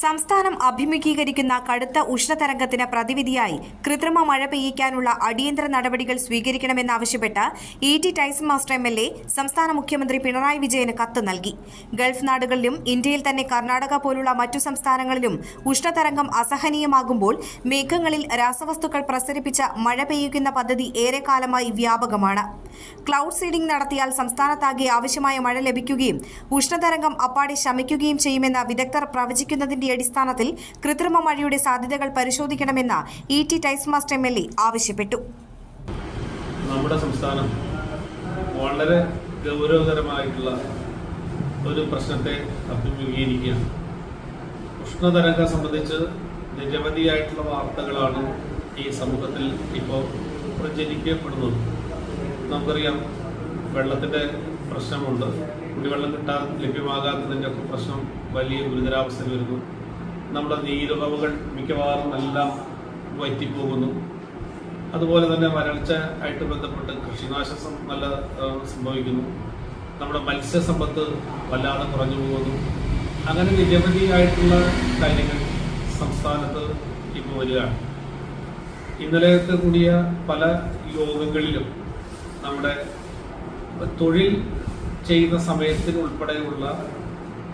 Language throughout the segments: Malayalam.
സംസ്ഥാനം അഭിമുഖീകരിക്കുന്ന കടുത്ത ഉഷ്ണതരംഗത്തിന് പ്രതിവിധിയായി കൃത്രിമ മഴ പെയ്യിക്കാനുള്ള അടിയന്തര നടപടികൾ സ്വീകരിക്കണമെന്നാവശ്യപ്പെട്ട് E T Tyson master M L A സംസ്ഥാന മുഖ്യമന്ത്രി പിണറായി വിജയന് കത്ത് നൽകി. ഗൾഫ് നാടുകളിലും ഇന്ത്യയിൽ തന്നെ കർണാടക പോലുള്ള മറ്റു സംസ്ഥാനങ്ങളിലും ഉഷ്ണതരംഗം അസഹനീയമാകുമ്പോൾ മേഘങ്ങളിൽ രാസവസ്തുക്കൾ പ്രസരിപ്പിച്ച മഴ പെയ്യിക്കുന്ന പദ്ധതി ഏറെക്കാലമായി വ്യാപകമാണ്. ക്ലൗഡ് സീഡിംഗ് നടത്തിയാൽ സംസ്ഥാനത്താകെ ആവശ്യമായ മഴ ലഭിക്കുകയും ഉഷ്ണതരംഗം അപ്പാടെ ശമിക്കുകയും ചെയ്യുമെന്ന വിദഗ്ധർ പ്രവചിക്കുന്നതിന്റെ അടിസ്ഥാനത്തിൽ കൃത്രിമ മഴയുടെ സാധ്യതകൾ പരിശോധിക്കണമെന്ന് E T Tyson master M L A ആവശ്യപ്പെട്ടു. നമ്മുടെ സംസ്ഥാനം വളരെ ഗൗരവതരമായിട്ടുള്ള ഒരു പ്രശ്നത്തെ അഭിമുഖീകരിക്കുകയാണ്. ഉഷ്ണതരംഗം സംബന്ധിച്ച് നിരവധിയായിട്ടുള്ള വാർത്തകളാണ് ഈ സമൂഹത്തിൽ ഇപ്പോൾ പ്രചരിക്കപ്പെടുന്നത്. നമുക്കറിയാം വെള്ളത്തിന്റെ പ്രശ്നമുണ്ട്. കുടിവെള്ളം കിട്ടാൻ ലഭ്യമാകാത്തതിന്റെ ഒക്കെ പ്രശ്നം വലിയ ഗുരുതരാവസ്ഥ വരുന്നു. നമ്മുടെ നീരുറവുകൾ മിക്കവാറും എല്ലാം വറ്റിപ്പോകുന്നു. അതുപോലെ തന്നെ വരൾച്ച ആയിട്ട് ബന്ധപ്പെട്ട് കൃഷിനാശം നല്ല സംഭവിക്കുന്നു. നമ്മുടെ മത്സ്യസമ്പത്ത് വല്ലാതെ കുറഞ്ഞു പോകുന്നു. അങ്ങനെ നിരവധിയായിട്ടുള്ള കാര്യങ്ങൾ സംസ്ഥാനത്ത് ഇപ്പോൾ വരികയാണ്. ഇന്നലത്തെ കൂടിയ പല യോഗങ്ങളിലും നമ്മുടെ തൊഴിൽ ചെയ്യുന്ന സമയത്തിന് ഉൾപ്പെടെയുള്ള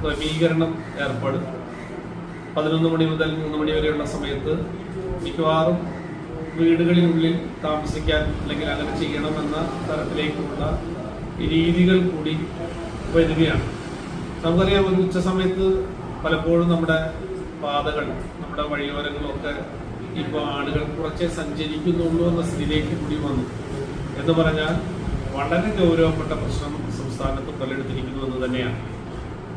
ക്രമീകരണം ഏർപ്പെടും. പതിനൊന്ന് മണി മുതൽ മൂന്ന് മണി വരെയുള്ള സമയത്ത് മിക്കവാറും വീടുകളിനുള്ളിൽ താമസിക്കാൻ അല്ലെങ്കിൽ അങ്ങനെ ചെയ്യണമെന്ന തരത്തിലേക്കുള്ള രീതികൾ കൂടി വരികയാണ്. നമുക്കറിയാം ഒരു ഉച്ച സമയത്ത് പലപ്പോഴും നമ്മുടെ പാതകൾ നമ്മുടെ വഴിയോരങ്ങളൊക്കെ ഇപ്പോൾ ആളുകൾ കുറച്ചേ സഞ്ചരിക്കുന്നുള്ളൂ എന്ന സ്ഥിതിയിലേക്ക് കൂടി വന്നു. എന്ന് പറഞ്ഞാൽ വളരെ ഗൗരവപ്പെട്ട പ്രശ്നം സംസ്ഥാനത്ത് പലയിടത്തിരിക്കുന്നു എന്ന് തന്നെയാണ്.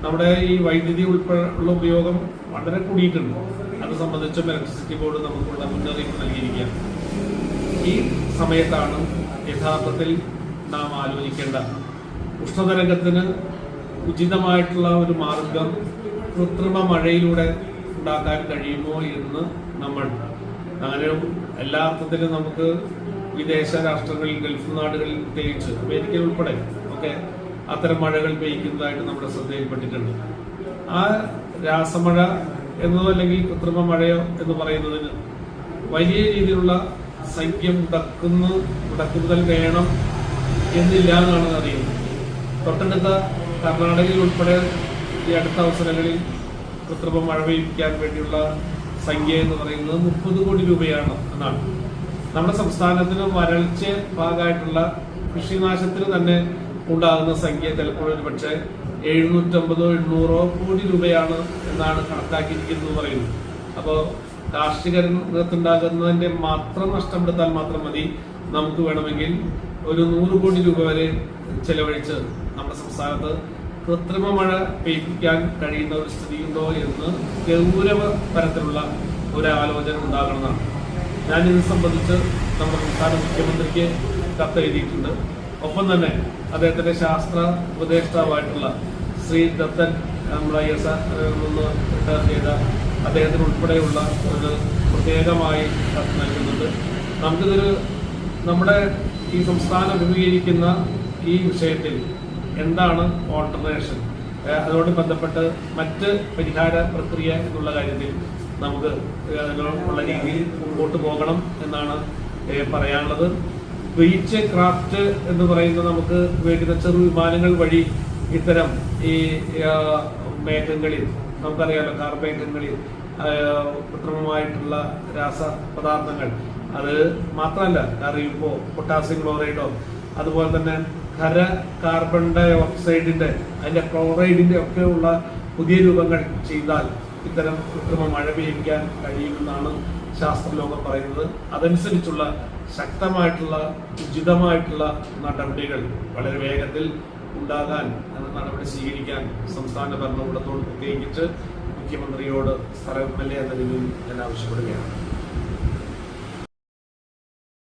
നമ്മുടെ ഈ വൈദ്യുതി ഉൾപ്പെടെയുള്ള ഉപയോഗം വളരെ കൂടിയിട്ടുണ്ട്. അത് സംബന്ധിച്ചും ഇലക്ട്രിസിറ്റി ബോർഡ് നമുക്കുള്ള മുന്നറിയിപ്പ് നൽകിയിരിക്കുകയാണ്. ഈ സമയത്താണ് യഥാർത്ഥത്തിൽ നാം ആലോചിക്കേണ്ട ഉഷ്ണതരംഗത്തിന് ഉചിതമായിട്ടുള്ള ഒരു മാർഗം കൃത്രിമ മഴയിലൂടെ ഉണ്ടാക്കാൻ കഴിയുമോ എന്ന് നമ്മൾ അങ്ങനെ എല്ലാ അർത്ഥത്തിലും നമുക്ക് വിദേശ രാഷ്ട്രങ്ങളിൽ ഗൾഫ് നാടുകളിൽ പ്രത്യേകിച്ച് അമേരിക്ക ഉൾപ്പെടെ ഒക്കെ അത്തരം മഴകൾ പെയ്യ്ക്കുന്നതായിട്ട് നമ്മുടെ ശ്രദ്ധയിൽപ്പെട്ടിട്ടുണ്ട്. ആ രാസമഴ എന്നതോ അല്ലെങ്കിൽ കൃത്രിമ മഴയോ എന്ന് പറയുന്നതിന് വലിയ രീതിയിലുള്ള സംഖ്യ മുടക്കുന്ന മുടക്കുമുതൽ വേണം എന്നില്ല എന്നാണ് അറിയുന്നത്. തൊട്ടടുത്ത കർണാടകയിൽ ഉൾപ്പെടെ ഈ അടുത്ത അവസരങ്ങളിൽ കൃത്രിമ മഴ പെയ്യിക്കാൻ വേണ്ടിയുള്ള സംഖ്യ എന്ന് പറയുന്നത് മുപ്പത് കോടി രൂപയാണ് എന്നാണ്. നമ്മുടെ സംസ്ഥാനത്തിന് വരൾച്ച ഭാഗമായിട്ടുള്ള കൃഷിനാശത്തിന് തന്നെ ഉണ്ടാകുന്ന സംഖ്യ ചിലപ്പോൾ ഒരു പക്ഷേ എഴുന്നൂറ്റമ്പതോ എണ്ണൂറോ കോടി രൂപയാണ് എന്നാണ് കണക്കാക്കിയിരിക്കുന്നത് പറയുന്നത് അപ്പോൾ കാർഷിക രംഗത്തുണ്ടാകുന്നതിന്റെ മാത്രം നഷ്ടപ്പെടുത്താൻ മാത്രം മതി നമുക്ക് വേണമെങ്കിൽ ഒരു നൂറ് കോടി രൂപ വരെ ചെലവഴിച്ച് നമ്മുടെ സംസ്ഥാനത്ത് കൃത്രിമ മഴ പെയ്പ്പിക്കാൻ കഴിയുന്ന ഒരു സ്ഥിതിയുണ്ടോ എന്ന് ഗൗരവ തരത്തിലുള്ള ഒരു ആലോചന ഉണ്ടാകണമെന്നാണ്. ഞാനിത് സംബന്ധിച്ച് നമ്മുടെ സംസ്ഥാന മുഖ്യമന്ത്രിക്ക് കത്ത് എഴുതിയിട്ടുണ്ട് ഒപ്പം തന്നെ അദ്ദേഹത്തിന്റെ ശാസ്ത്ര ഉപദേഷ്ടാവായിട്ടുള്ള ശ്രീ ദത്തൻ ചെയ്ത അദ്ദേഹത്തിന് ഉൾപ്പെടെയുള്ള ഒരു പ്രത്യേകമായി കത്ത് നൽകുന്നുണ്ട്. നമുക്കിതൊരു നമ്മുടെ ഈ സംസ്ഥാനം അഭിമുഖീകരിക്കുന്ന ഈ വിഷയത്തിൽ എന്താണ് ഓൾട്ടർനേഷൻ അതോട് ബന്ധപ്പെട്ട് മറ്റ് പരിഹാര പ്രക്രിയ എന്നുള്ള കാര്യത്തിൽ നമുക്ക് ഉള്ള രീതിയിൽ മുമ്പോട്ട് പോകണം എന്നാണ് പറയാനുള്ളത്. ബീച്ച് ക്രാഫ്റ്റ് എന്ന് പറയുന്ന നമുക്ക് ഉപയോഗിക്കുന്ന ചെറു വിമാനങ്ങൾ വഴി ഇത്തരം ഈ മേഘങ്ങളിൽ നമുക്കറിയാലോ കാർമേഘങ്ങളിൽ ആ, കൃത്രിമമായിട്ടുള്ള രാസപദാർത്ഥങ്ങൾ. അത് മാത്രമല്ല കറിയുമ്പോ പൊട്ടാസ്യം ക്ലോറൈഡോ അതുപോലെ തന്നെ ഖര കാർബൺ ഡൈ ഓക്സൈഡിന്റെ അതിന്റെ ക്ലോറൈഡിന്റെ ഒക്കെ ഉള്ള പുതിയ രൂപങ്ങൾ ചെയ്താൽ ഇത്തരം കൃത്രിമ മഴ പെയ്യിക്കാൻ കഴിയുമെന്നാണ് ശാസ്ത്രലോകം പറയുന്നത്. അതനുസരിച്ചുള്ള ശക്തമായിട്ടുള്ള ഉചിതമായിട്ടുള്ള നടപടികൾ വളരെ വേഗത്തിൽ ഉണ്ടാകാൻ നടപടി സ്വീകരിക്കാൻ സംസ്ഥാന ഭരണകൂടത്തോട് പ്രത്യേകിച്ച് മുഖ്യമന്ത്രിയോട് സ്ഥലം എം എൽ എ എന്ന രീതിയിൽ ഞാൻ ആവശ്യപ്പെടുകയാണ്.